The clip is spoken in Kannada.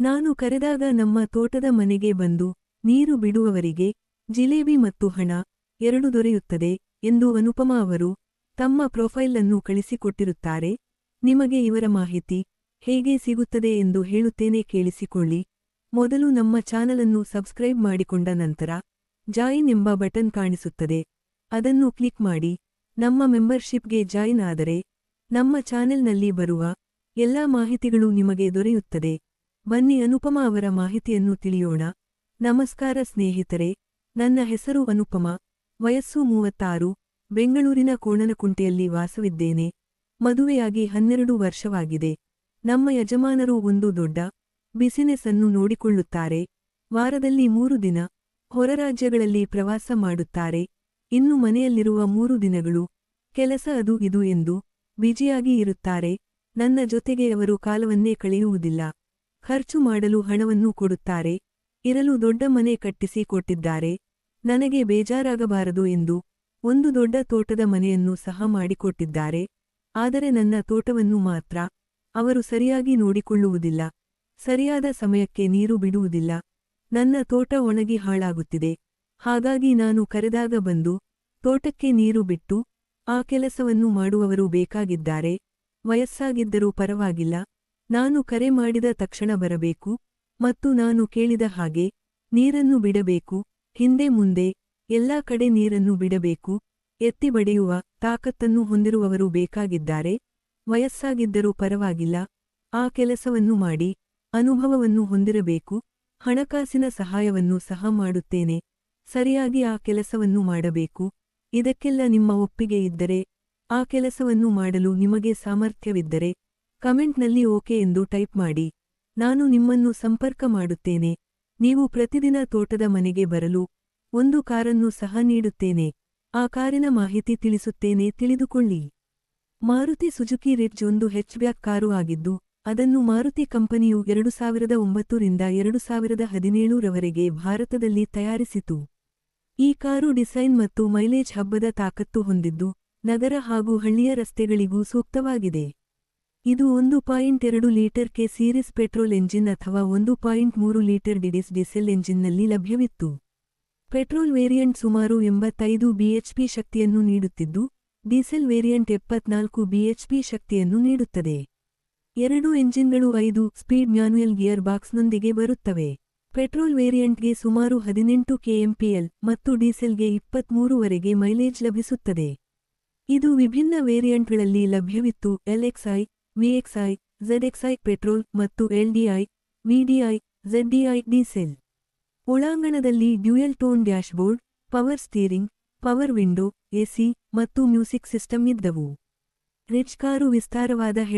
ನಾನು ಕರೆದಾಗ ನಮ್ಮ ತೋಟದ ಮನೆಗೆ ಬಂದು ನೀರು ಬಿಡುವವರಿಗೆ ಜಿಲೇಬಿ ಮತ್ತು ಹಣ ಎರಡು ದೊರೆಯುತ್ತದೆ ಎಂದು ಅನುಪಮಾ ಅವರು ತಮ್ಮ ಪ್ರೊಫೈಲ್ ಅನ್ನು ಕಳಿಸಿಕೊಟ್ಟಿರುತ್ತಾರೆ. ನಿಮಗೆ ಇವರ ಮಾಹಿತಿ ಹೇಗೆ ಸಿಗುತ್ತದೆ ಎಂದು ಹೇಳುತ್ತೇನೆ ಕೇಳಿಸಿಕೊಳ್ಳಿ. ಮೊದಲು ನಮ್ಮ ಚಾನಲನ್ನು ಸಬ್ಸ್ಕ್ರೈಬ್ ಮಾಡಿಕೊಂಡ ನಂತರ ಜಾಯಿನ್ ಎಂಬ ಬಟನ್ ಕಾಣಿಸುತ್ತದೆ. ಅದನ್ನು ಕ್ಲಿಕ್ ಮಾಡಿ. ನಮ್ಮ ಮೆಂಬರ್ಶಿಪ್ಗೆ ಜಾಯಿನ್ ಆದರೆ ನಮ್ಮ ಚಾನೆಲ್ನಲ್ಲಿ ಬರುವ ಎಲ್ಲಾ ಮಾಹಿತಿಗಳು ನಿಮಗೆ ದೊರೆಯುತ್ತದೆ. ಬನ್ನಿ ಅನುಪಮಾ ಅವರ ಮಾಹಿತಿಯನ್ನು ತಿಳಿಯೋಣ. ನಮಸ್ಕಾರ ಸ್ನೇಹಿತರೆ, ನನ್ನ ಹೆಸರು ಅನುಪಮ, ವಯಸ್ಸು ಮೂವತ್ತಾರು, ಬೆಂಗಳೂರಿನ ಕೋಣನಕುಂಟೆಯಲ್ಲಿ ವಾಸವಿದ್ದೇನೆ. ಮದುವೆಯಾಗಿ ಹನ್ನೆರಡು ವರ್ಷವಾಗಿದೆ. ನಮ್ಮ ಯಜಮಾನರು ಒಂದು ದೊಡ್ಡ ಬಿಸಿನೆಸ್ ಅನ್ನು ನೋಡಿಕೊಳ್ಳುತ್ತಾರೆ. ವಾರದಲ್ಲಿ ಮೂರು ದಿನ ಹೊರರಾಜ್ಯಗಳಲ್ಲಿ ಪ್ರವಾಸ ಮಾಡುತ್ತಾರೆ. ಇನ್ನು ಮನೆಯಲ್ಲಿರುವ ಮೂರು ದಿನಗಳು ಕೆಲಸ ಅದು ಇದು ಎಂದು ಬಿಜಿಯಾಗಿ ಇರುತ್ತಾರೆ. ನನ್ನ ಜೊತೆಗೆ ಅವರು ಕಾಲವನ್ನೇ ಕಳೆಯುವುದಿಲ್ಲ. ಖರ್ಚು ಮಾಡಲು ಹಣವನ್ನು ಕೊಡುತ್ತಾರೆ. ಇರಲು ದೊಡ್ಡ ಮನೆ ಕಟ್ಟಿಸಿ ಕೊಟ್ಟಿದ್ದಾರೆ. ನನಗೆ ಬೇಜಾರಾಗಬಾರದು ಎಂದು ಒಂದು ದೊಡ್ಡ ತೋಟದ ಮನೆಯನ್ನು ಸಹ ಮಾಡಿಕೊಟ್ಟಿದ್ದಾರೆ. ಆದರೆ ನನ್ನ ತೋಟವನ್ನು ಮಾತ್ರ ಅವರು ಸರಿಯಾಗಿ ನೋಡಿಕೊಳ್ಳುವುದಿಲ್ಲ. ಸರಿಯಾದ ಸಮಯಕ್ಕೆ ನೀರು ಬಿಡುವುದಿಲ್ಲ. ನನ್ನ ತೋಟ ಒಣಗಿ ಹಾಳಾಗುತ್ತಿದೆ. ಹಾಗಾಗಿ ನಾನು ಕರೆದಾಗ ಬಂದು ತೋಟಕ್ಕೆ ನೀರು ಬಿಟ್ಟು ಆ ಕೆಲಸವನ್ನು ಮಾಡುವವರು ಬೇಕಾಗಿದ್ದಾರೆ. ವಯಸ್ಸಾಗಿದ್ದರೂ ಪರವಾಗಿಲ್ಲ. ನಾನು ಕರೆ ಮಾಡಿದ ತಕ್ಷಣ ಬರಬೇಕು ಮತ್ತು ನಾನು ಕೇಳಿದ ಹಾಗೆ, ನೀರನ್ನು ಬಿಡಬೇಕು, ಹಿಂದೆ ಮುಂದೆ, ಎಲ್ಲಾ ಕಡೆ ನೀರನ್ನು ಬಿಡಬೇಕು, ಎತ್ತಿ ಬಡಿಯುವ ತಾಕತ್ತನ್ನು ಹೊಂದಿರುವವರು ಬೇಕಾಗಿದ್ದಾರೆ, ವಯಸ್ಸಾಗಿದ್ದರೂ ಪರವಾಗಿಲ್ಲ, ಆ ಕೆಲಸವನ್ನು ಮಾಡಿ, ಅನುಭವವನ್ನು ಹೊಂದಿರಬೇಕು, ಹಣಕಾಸಿನ ಸಹಾಯವನ್ನು ಸಹ ಮಾಡುತ್ತೇನೆ, ಸರಿಯಾಗಿ ಆ ಕೆಲಸವನ್ನು ಮಾಡಬೇಕು, ಇದಕ್ಕೆಲ್ಲ ನಿಮ್ಮ ಒಪ್ಪಿಗೆ ಇದ್ದರೆ, ಆ ಕೆಲಸವನ್ನು ಮಾಡಲು ನಿಮಗೆ ಸಾಮರ್ಥ್ಯವಿದ್ದರೆ ಕಮೆಂಟ್ನಲ್ಲಿ ಓಕೆ ಎಂದು ಟೈಪ್ ಮಾಡಿ. ನಾನು ನಿಮ್ಮನ್ನು ಸಂಪರ್ಕ ಮಾಡುತ್ತೇನೆ. ನೀವು ಪ್ರತಿದಿನ ತೋಟದ ಮನೆಗೆ ಬರಲು ಒಂದು ಕಾರನ್ನು ಸಹ ನೀಡುತ್ತೇನೆ. ಆ ಕಾರಿನ ಮಾಹಿತಿ ತಿಳಿಸುತ್ತೇನೆ, ತಿಳಿದುಕೊಳ್ಳಿ. ಮಾರುತಿ ಸುಜುಕಿ ರಿಡ್ಜ್ ಒಂದು ಹೆಚ್ಬ್ಯಾಕ್ ಕಾರು ಆಗಿದ್ದು, ಅದನ್ನು ಮಾರುತಿ ಕಂಪನಿಯು ಎರಡು ಸಾವಿರದ ಒಂಬತ್ತರಿಂದ ಎರಡು ಸಾವಿರದ ಹದಿನೇಳರವರೆಗೆ ಭಾರತದಲ್ಲಿ ತಯಾರಿಸಿತು. ಈ ಕಾರು ಡಿಸೈನ್ ಮತ್ತು ಮೈಲೇಜ್ ಹಬ್ಬದ ತಾಕತ್ತು ಹೊಂದಿದ್ದು, ನಗರ ಹಾಗೂ ಹಳ್ಳಿಯ ರಸ್ತೆಗಳಿಗೂ ಸೂಕ್ತವಾಗಿದೆ. ಇದು ಒಂದು ಪಾಯಿಂಟ್ ಎರಡು litre K series petrol engine ಅಥವಾ ಒಂದು ಪಾಯಿಂಟ್ ಮೂರು ಲೀಟರ್ ಡಿಡಿಸ್ ಡೀಸೆಲ್ ಎಂಜಿನ್ನಲ್ಲಿ ಲಭ್ಯವಿತ್ತು. ಪೆಟ್ರೋಲ್ ವೇರಿಯಂಟ್ ಸುಮಾರು ಎಂಬತ್ತೈದು ಬಿಎಚ್ಪಿ ಶಕ್ತಿಯನ್ನು ನೀಡುತ್ತಿದ್ದು, ಡೀಸೆಲ್ ವೇರಿಯಂಟ್ ಎಪ್ಪತ್ನಾಲ್ಕು ಬಿಎಚ್ಪಿ ಶಕ್ತಿಯನ್ನು ನೀಡುತ್ತದೆ. ಎರಡು ಎಂಜಿನ್ಗಳು ಐದು ಸ್ಪೀಡ್ ಮ್ಯಾನ್ಯುಯಲ್ ಗಿಯರ್ ಬಾಕ್ಸ್ನೊಂದಿಗೆ ಬರುತ್ತವೆ. ಪೆಟ್ರೋಲ್ ವೇರಿಯಂಟ್ಗೆ ಸುಮಾರು ಹದಿನೆಂಟು ಕೆಎಂಪಿಎಲ್ ಮತ್ತು ಡೀಸೆಲ್ಗೆ ಇಪ್ಪತ್ಮೂರುವರೆಗೆ ಮೈಲೇಜ್ ಲಭಿಸುತ್ತದೆ. ಇದು ವಿಭಿನ್ನ ವೇರಿಯಂಟ್ಗಳಲ್ಲಿ ಲಭ್ಯವಿತ್ತು. ಎಲ್ಎಕ್ಸ್ಐ ವಿಎಕ್ಸ್ಐ, ಝೆಡ್ಎಕ್ಸ್ಐ ಪೆಟ್ರೋಲ್ ಮತ್ತು ಎಲ್ಡಿಐ, VDI ZDI diesel ಒಳಾಂಗಣದಲ್ಲಿ dual tone dashboard, power steering, power window, AC ಮತ್ತು ಮ್ಯೂಸಿಕ್ ಸಿಸ್ಟಮ್ ಇದ್ದವು. ರಿಚ್ ಕಾರು ವಿಸ್ತಾರವಾದ ಹೆಡ್